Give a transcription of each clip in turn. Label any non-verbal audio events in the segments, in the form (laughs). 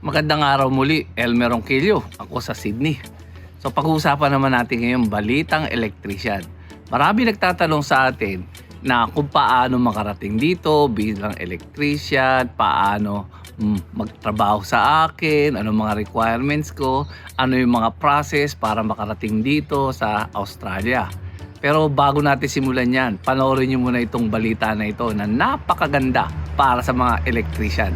Magandang araw muli, Elmer Ronquillo. Ako sa Sydney. So pag-uusapan naman natin ngayon balitang electrician. Marami nagtatanong sa atin na kung paano makarating dito bilang electrician, paano mm, magtrabaho sa akin, ano mga requirements ko, ano yung mga process para makarating dito sa Australia. Pero bago natin simulan yan, panoorin nyo muna itong balita na ito na napakaganda para sa mga electrician.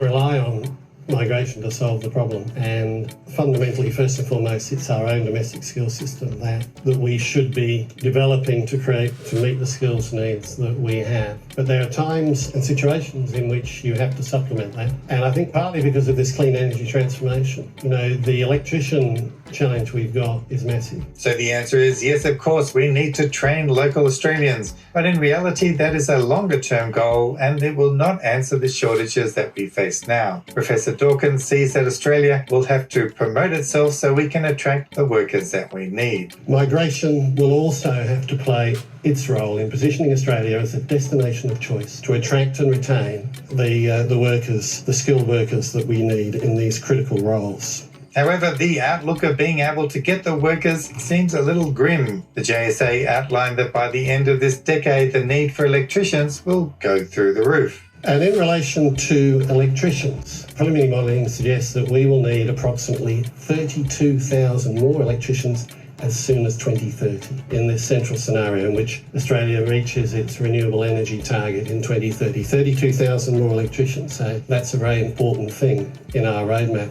rely on migration to solve the problem. And fundamentally, first and foremost, it's our own domestic skills system that, that we should be developing to create to meet the skills needs that we have. But there are times and situations in which you have to supplement that. And I think partly because of this clean energy transformation. You know, the electrician challenge we've got is massive. So the answer is yes, of course, we need to train local Australians. But in reality, that is a longer term goal and it will not answer the shortages that we face now. Professor Dawkins sees that Australia will have to promote itself so we can attract the workers that we need. Migration will also have to play its role in positioning Australia as a destination of choice to attract and retain the, uh, the workers, the skilled workers that we need in these critical roles. However, the outlook of being able to get the workers seems a little grim. The JSA outlined that by the end of this decade, the need for electricians will go through the roof. And in relation to electricians, preliminary modelling suggests that we will need approximately 32,000 more electricians as soon as 2030 in this central scenario in which Australia reaches its renewable energy target in 2030. 32,000 more electricians. So that's a very important thing in our roadmap.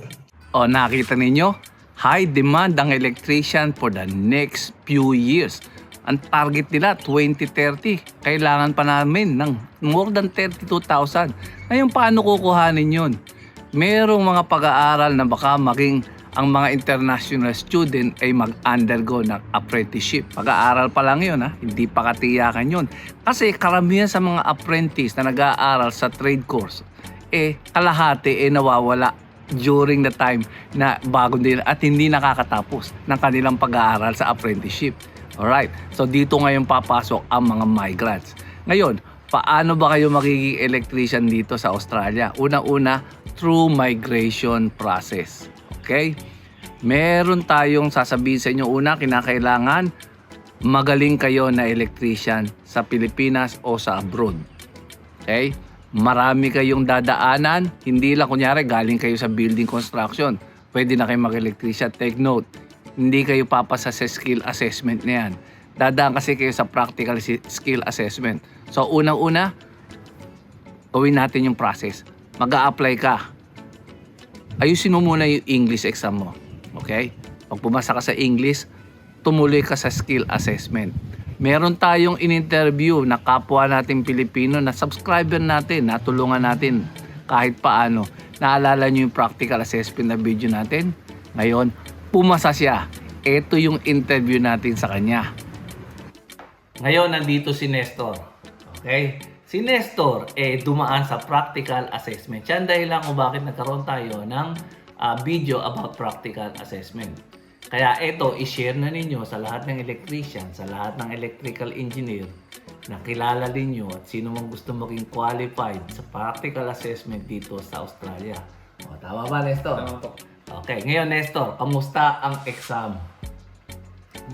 O nakita ninyo, high demand ang electrician for the next few years. Ang target nila 2030. Kailangan pa namin ng more than 32,000. Ngayon paano kukuhanin yun? Merong mga pag-aaral na baka maging ang mga international student ay mag-undergo ng apprenticeship. Pag-aaral pa lang yun, ha? hindi pa katiyakan yun. Kasi karamihan sa mga apprentice na nag-aaral sa trade course, eh kalahati eh nawawala during the time na bago din at hindi nakakatapos ng kanilang pag-aaral sa apprenticeship. Alright, so dito ngayon papasok ang mga migrants. Ngayon, paano ba kayo magiging electrician dito sa Australia? Una-una, through migration process. Okay? Meron tayong sasabihin sa inyo una, kinakailangan magaling kayo na electrician sa Pilipinas o sa abroad. Okay? Marami kayong dadaanan. Hindi lang kunyari galing kayo sa building construction. Pwede na kayo mag-electrician. Take note, hindi kayo papasa sa skill assessment na yan. Dadaan kasi kayo sa practical skill assessment. So, unang-una, gawin natin yung process. mag apply ka. Ayusin mo muna yung English exam mo. Okay? Pag pumasa ka sa English, tumuloy ka sa skill assessment. Meron tayong in-interview na kapwa natin Pilipino na subscriber natin, natulungan natin kahit paano. Naalala nyo yung practical assessment na video natin? Ngayon, pumasa siya. Ito yung interview natin sa kanya. Ngayon, nandito si Nestor. Okay? Si Nestor, eh, dumaan sa practical assessment. Yan dahilan kung bakit nagkaroon tayo ng ah, video about practical assessment. Kaya ito, i-share na ninyo sa lahat ng electrician, sa lahat ng electrical engineer na kilala ninyo at sino mang gusto maging qualified sa practical assessment dito sa Australia. O, tama ba, Nestor? Tama po. Okay, ngayon Nestor, kamusta ang exam?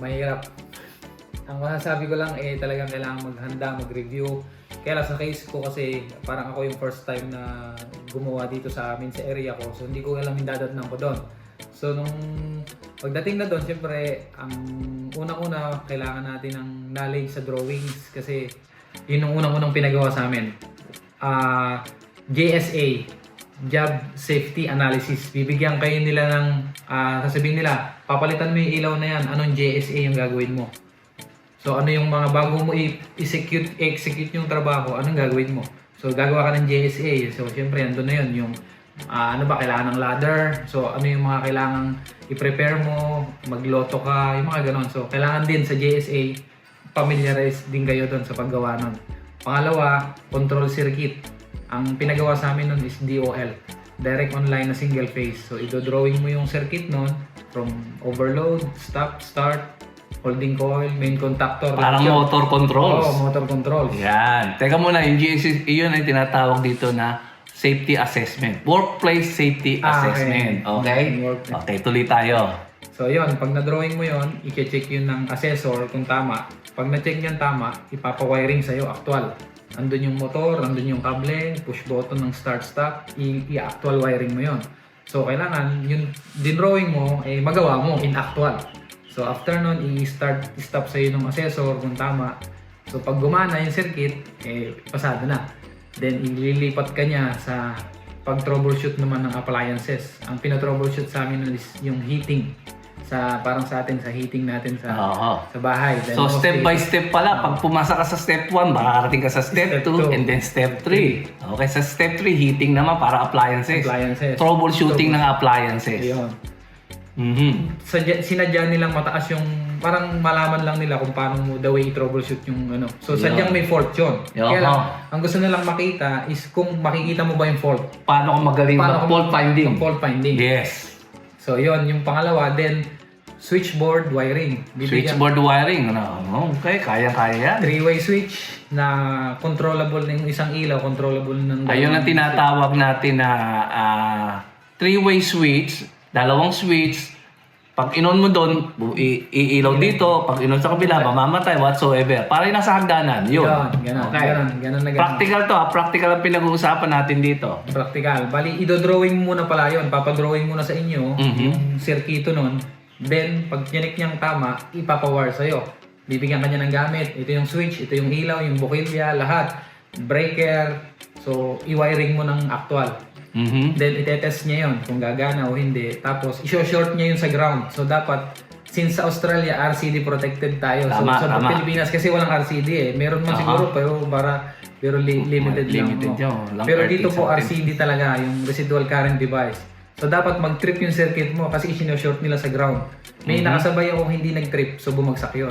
Mahirap. Ang masasabi ko lang eh talagang kailangan maghanda, mag-review. Kaya lang sa case ko kasi parang ako yung first time na gumawa dito sa amin sa area ko. So hindi ko alam yung dadatnan ko doon. So nung pagdating na doon, siyempre ang unang-una kailangan natin ng knowledge sa drawings kasi yun ang unang-unang pinagawa sa amin. Ah, JSA, Job Safety Analysis. Bibigyan kayo nila ng, ah, sasabihin nila, papalitan mo yung ilaw na yan, anong JSA yung gagawin mo? So ano yung mga bago mo i-execute, execute yung trabaho, anong gagawin mo? So gagawa ka ng JSA. So syempre andun na yun, yung ah, ano ba, kailangan ng ladder. So ano yung mga kailangan i-prepare mo, magloto ka, yung mga ganon. So kailangan din sa JSA, familiarize din kayo doon sa paggawa nun. Pangalawa, control circuit. Ang pinagawa sa amin nun is DOL. Direct online na single phase. So, ido-drawing mo yung circuit nun from overload, stop, start, holding coil, main contactor. Parang Yun. motor controls. Oo, motor controls. Yan. Teka muna, yung GSC, yun ay tinatawag dito na safety assessment. Workplace safety Ah, okay. assessment. Okay? Workplace. Okay, tuloy tayo. So yun, pag na-drawing mo yun, i-check yun ng assessor kung tama. Pag na-check yan tama, ipapawiring sa'yo actual. Andun yung motor, andun yung kable, push button ng start stop, i- i-actual wiring mo yon. So kailangan yung dinrawing mo, eh magawa mo in actual. So after nun, i-start, i-stop sa'yo ng assessor kung tama. So pag gumana yung circuit, eh pasado na. Then ililipat ka niya sa pag-troubleshoot naman ng appliances. Ang pina-troubleshoot sa amin is yung heating. Sa parang sa atin sa heating natin sa Oo. sa bahay. Dahil So step by step pala, pag pumasa ka sa step 1, makakarating ka sa step Step 2 two. and then step 3. Okay, sa step 3, heating naman para appliances. Appliances. Troubleshooting ng appliances. Ayun. Mhm. Sadya, sinadya nilang mataas yung parang malaman lang nila kung paano mo the way i-troubleshoot yung ano. So sadyang may fault yun. Yun. Kaya lang, ang gusto nilang makita is kung makikita mo ba yung fault. Paano ka magaling Paano mag ka- fault finding? Fault finding. Yes. So yun, yung pangalawa, then switchboard wiring. Bibigyan- Switchboard wiring. Ano? Okay, kaya-kaya yan. three-way switch na controllable ng isang ilaw, controllable ng Ayun ang tinatawag natin na ah, three-way switch, dalawang switch. Pag inon mo doon, iilaw dito. Pag inon sa kabila, mamamatay, whatsoever. Para yung nasa hagdanan. Yun. Yun, ganun, ganun, ganun na ganun. Practical to. ah. Practical ang pinag-uusapan natin dito. Practical. Bali, ido-drawing muna pala yun. Papadrawing muna sa inyo Mhm. yung circuito nun. Then, pag chinik niyang tama, ipapawire sa'yo. Bibigyan ka niya ng gamit. Ito yung switch, ito yung ilaw, yung bukilya, lahat. Breaker. So, i-wiring mo ng actual. Mhm. Then, itetest niya yon kung gagana o hindi. Tapos, i-short niya yun sa ground. So, dapat, since sa Australia, RCD protected tayo. So, Tama, sa tama. Pilipinas, kasi walang RCD eh. Meron man Aha. siguro, pero para pero li- limited, Limited lang. yun. Walang Pero 30 dito po. RCD talaga, yung residual current device. So, dapat mag-trip yung circuit mo kasi isinashort nila sa ground. May Mhm. nakasabay akong hindi nag-trip, so bumagsak yun.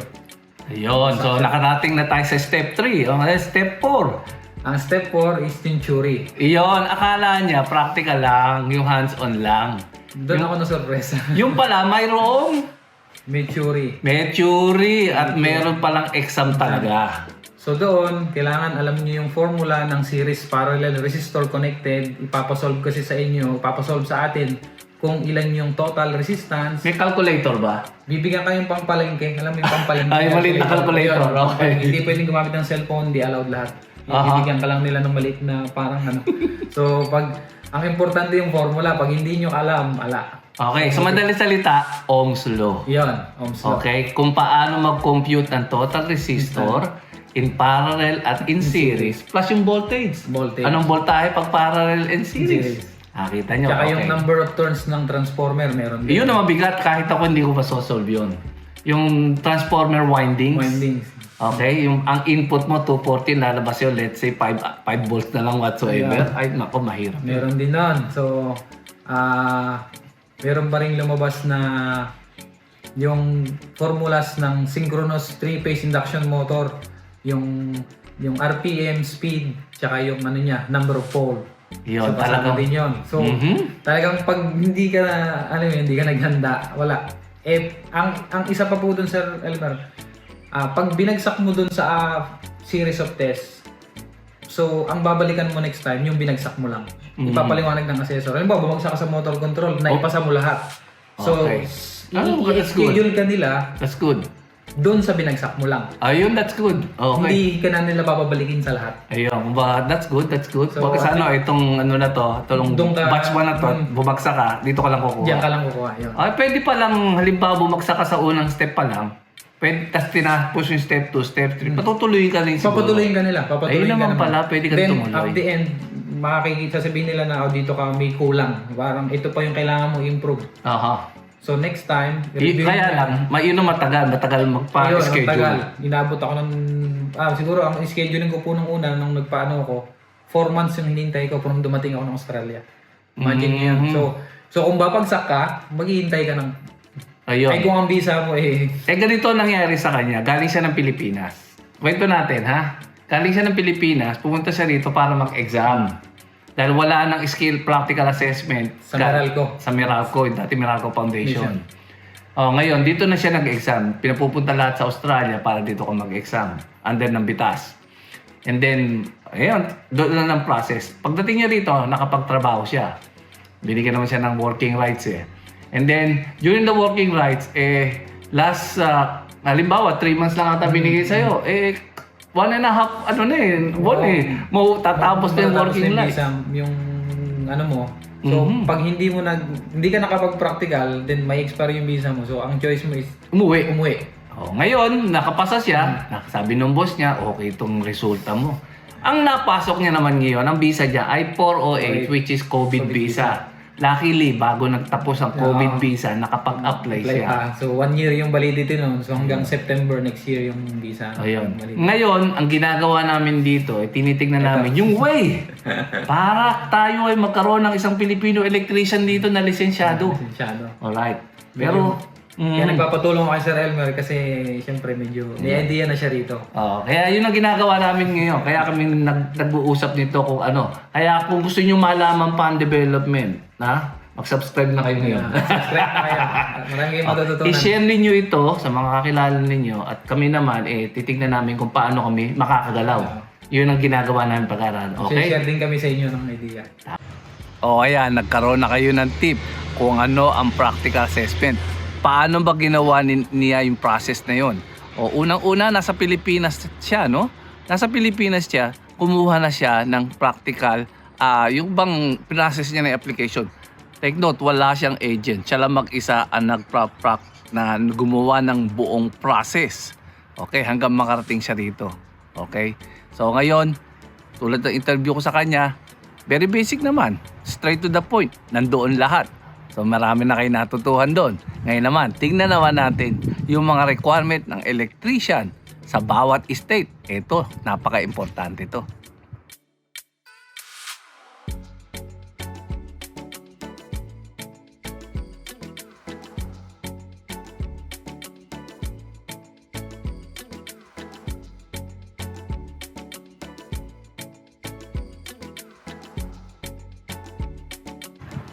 Ayun. So, nakarating na tayo sa step 3. Okay, step 4. Ang step 4 is tinturi. Iyon, akala niya practical lang, yung hands-on lang. Doon ako na sorpresa. (laughs) Yung pala, mayroong may theory at meron palang exam talaga. So doon, kailangan alam niyo yung formula ng series parallel resistor connected. Ipapasolve kasi sa inyo, ipapasolve sa atin kung ilan yung total resistance. May calculator ba? Bibigyan kayong pampalengke. Alam mo yung pampalengke. (laughs) Ay, maliit na calculator. Yun. Okay. Hindi pwedeng gumamit ng cellphone, di allowed lahat. Aha. Bibigyan ka lang nila ng maliit na parang ano. (laughs) so pag, ang importante yung formula, pag hindi nyo alam, ala. Okay, sa madali salita, Ohm's law. Yun, Ohm's law. Okay, kung paano mag-compute ng total resistor in parallel at in series plus yung voltage. Voltage. Anong voltahe pag parallel and Series. series? Nakita nyo, Tsaka okay. yung number of turns ng transformer, meron din. Yun ang mabigat kahit ako hindi ko masosolve yun. Yung transformer windings. Windings. Okay, yung ang input mo 240 lalabas yun let's say 5 5 volts na lang whatsoever. Ay nako mahirap. Meron din nun. So, ah meron pa rin lumabas na yung formulas ng synchronous three-phase induction motor, yung yung RPM, speed, tsaka yung ano niya, number of pole. Yun, so, talagang- din yun. So, Mhm. talagang pag hindi ka na, ano yun, hindi ka naghanda, wala. Eh, ang, ang isa pa po dun, Sir Elmer, ah, pag binagsak mo dun sa ah, series of tests, so, ang babalikan mo next time, yung binagsak mo lang. Mhm. Ipapaliwanag ng assessor. Halimbawa, bumagsak ka sa motor control, naipasa mo lahat. So, Okay. Ano, i- good. i-schedule ka nila That's good. Doon sa binagsak mo lang. Ayun, that's good. Okay. Hindi ka na nila bababalikin sa lahat. Ayun, ba, that's good, that's good. So, Bakit sa ano, itong ano na to, itong Doon ka- batch 1 na to, Mm. bumagsak ka, dito ka lang kukuha. Diyan ka lang kukuha. Yun. Ay, pwede pa lang, halimbawa bumagsak ka sa unang step pa lang, pwede, tapos tinapos yung step 2, step 3, patutuloy ka rin siguro. Papatuloyin ka nila. Papatuloyin Ayun ka naman naman. pala, pwede ka Then, tumuloy. at the end, makikita sabihin nila na oh, dito ka may kulang. Parang ito pa yung kailangan mo improve. Aha. So next time, I- i-review kaya lang, may yun ang matagal, matagal Ayun, ang tagal. magpa-schedule. Inabot ako ng, ah, siguro ang scheduling ko po nung una, nung nagpaano ako, 4 months yung hinintay ko from dumating ako ng Australia. Imagine Mhm. niyo yan. So, so kung babagsak ka, maghihintay ka ng, Ayun. ay kung ang visa mo eh, Eh ganito ang nangyari sa kanya. Galing siya ng Pilipinas. Kwento natin ha. Galing siya ng Pilipinas, pumunta siya rito para mag-exam. Dahil wala nang skill practical assessment. Sa Ga- Meralco. Sa Meralco, dati Meralco Foundation. Oh, ngayon, dito na siya nag-exam. Pinapupunta lahat sa Australia para dito ka mag-exam. Under ng bitas. And then, ayun, doon na ng process. Pagdating niya rito, nakapagtrabaho siya. Binigyan naman siya ng working rights eh. And then, during the working rights, eh, last, uh, halimbawa, 3 months lang ata binigay sa'yo, eh, one and a half, ano na eh, buwan eh. Mau tatapos na yung Matatapos working yung life. visa, yung ano mo. So, Mhm. pag hindi mo nag hindi ka nakapag-practical, then may expire yung visa mo. So, ang choice mo is Umuwi. umuwi. Oh, ngayon, nakapasa siya. Sabi ng boss niya, okay itong resulta mo. Ang napasok niya naman ngayon, ang visa niya ay 408, which is COVID visa. Luckily, bago nagtapos ang COVID Oo. visa, nakapag-apply Apply siya. pa. So, one year yung validity nun. So, hanggang September next year yung visa. Ayun. Validity. Ngayon, ang ginagawa namin dito, eh, tinitignan namin yung way (laughs) para tayo ay magkaroon ng isang Filipino electrician dito na lisensyado. Lisensyado. Alright. Pero, Kaya mm, nagpapatulong ako kay Sir Elmer kasi siyempre medyo may idea na siya rito. Oo, kaya yun ang ginagawa namin ngayon. Kaya kami nag, nag-uusap nito kung ano. Kaya kung gusto nyo malaman pa ang development, ha? Mag-subscribe na kayo ngayon. Subscribe na kayo. Marami kayong (laughs) matututunan. I-share ninyo ito sa mga kakilala ninyo at kami naman, eh, titignan namin kung paano kami makakagalaw. Yun ang ginagawa namin pag-aralan. Okay? Share din kami sa inyo ng idea. O ayan, nagkaroon na kayo ng tip kung ano ang practical assessment. Paano ba ginawa ni- niya yung process na yon? O unang-una, nasa Pilipinas siya, no? Nasa Pilipinas siya, kumuha na siya ng practical, ah yung bang process niya ng application. Take note, wala siyang agent. Siya lang mag-isa ang nag na gumawa ng buong process. Okay, hanggang makarating siya rito. Okay? So ngayon, tulad ng interview ko sa kanya, very basic naman. Straight to the point. Nandoon lahat. So marami na kayo natutuhan doon. Ngayon naman, tingnan naman natin yung mga requirement ng electrician sa bawat state. Ito, napaka-importante to.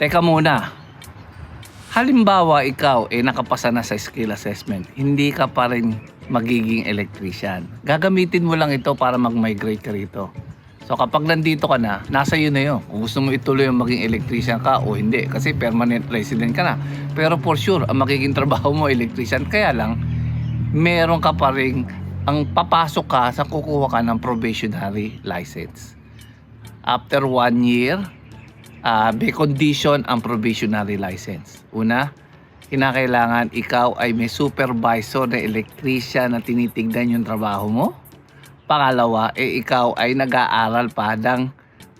Teka muna, Halimbawa, ikaw eh nakapasa na sa skill assessment, hindi ka pa rin magiging electrician. Gagamitin mo lang ito para mag-migrate ka rito. So kapag nandito ka na, nasa iyo na yun. Kung gusto mo ituloy yung maging electrician ka o hindi. Kasi permanent resident ka na. Pero for sure, ang magiging trabaho mo electrician. Kaya lang, meron ka pa rin, ang papasok ka sa kukuha ka ng probationary license. After one year, uh, may condition ang probationary license. Una, kinakailangan ikaw ay may supervisor na electrician na tinitignan yung trabaho mo. Pangalawa, eh ikaw ay nag-aaral pa ng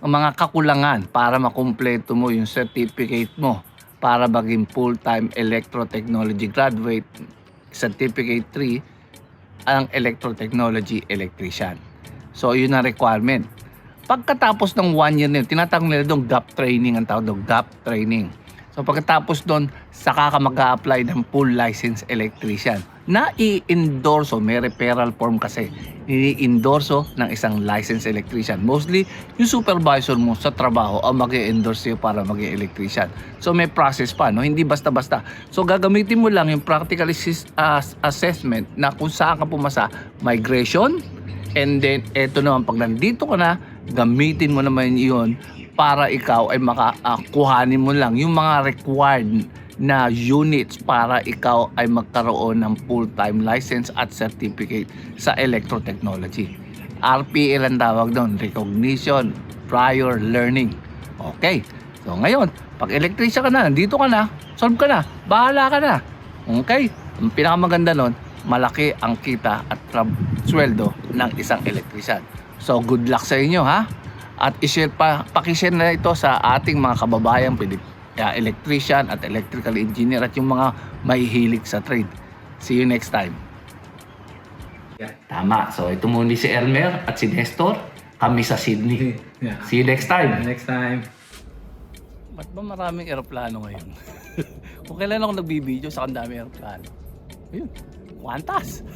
mga kakulangan para makumpleto mo yung certificate mo para maging full-time electrotechnology graduate certificate 3 ang electrotechnology electrician. So yun ang requirement. Pagkatapos ng one year nila, tinatawag nila doon gap training ang tawag doon, gap training. So pagkatapos doon, saka ka mag apply ng full license electrician na i-endorso, may referral form kasi, i-endorso ng isang licensed electrician. Mostly, yung supervisor mo sa trabaho ang mag endorse sa'yo para maging electrician. So may process pa, no? hindi basta-basta. So gagamitin mo lang yung practical assess- as- assessment na kung saan ka pumasa, migration, And then, eto naman, pag nandito ka na, gamitin mo naman yun para ikaw ay makakuhanin mo lang yung mga required na units para ikaw ay magkaroon ng full-time license at certificate sa electrotechnology. RPL ang tawag doon, Recognition Prior Learning. Okay. So ngayon, pag electrician ka na, nandito ka na, solve ka na, bahala ka na. Okay? Ang pinakamaganda nun, malaki ang kita at sweldo ng isang electrician. So good luck sa inyo ha. At i-share pa, pakishare na ito sa ating mga kababayang Pilip, uh, electrician at electrical engineer at yung mga mahihilig sa trade. See you next time. Yeah. Tama. So ito muna si Elmer at si Nestor. Kami sa Sydney. (laughs) Yeah. See you next time. Next time. Ba't ba maraming eroplano ngayon? (laughs) Kung kailan ako nagbibideo sa ang dami eroplano. Ayun, kwantas.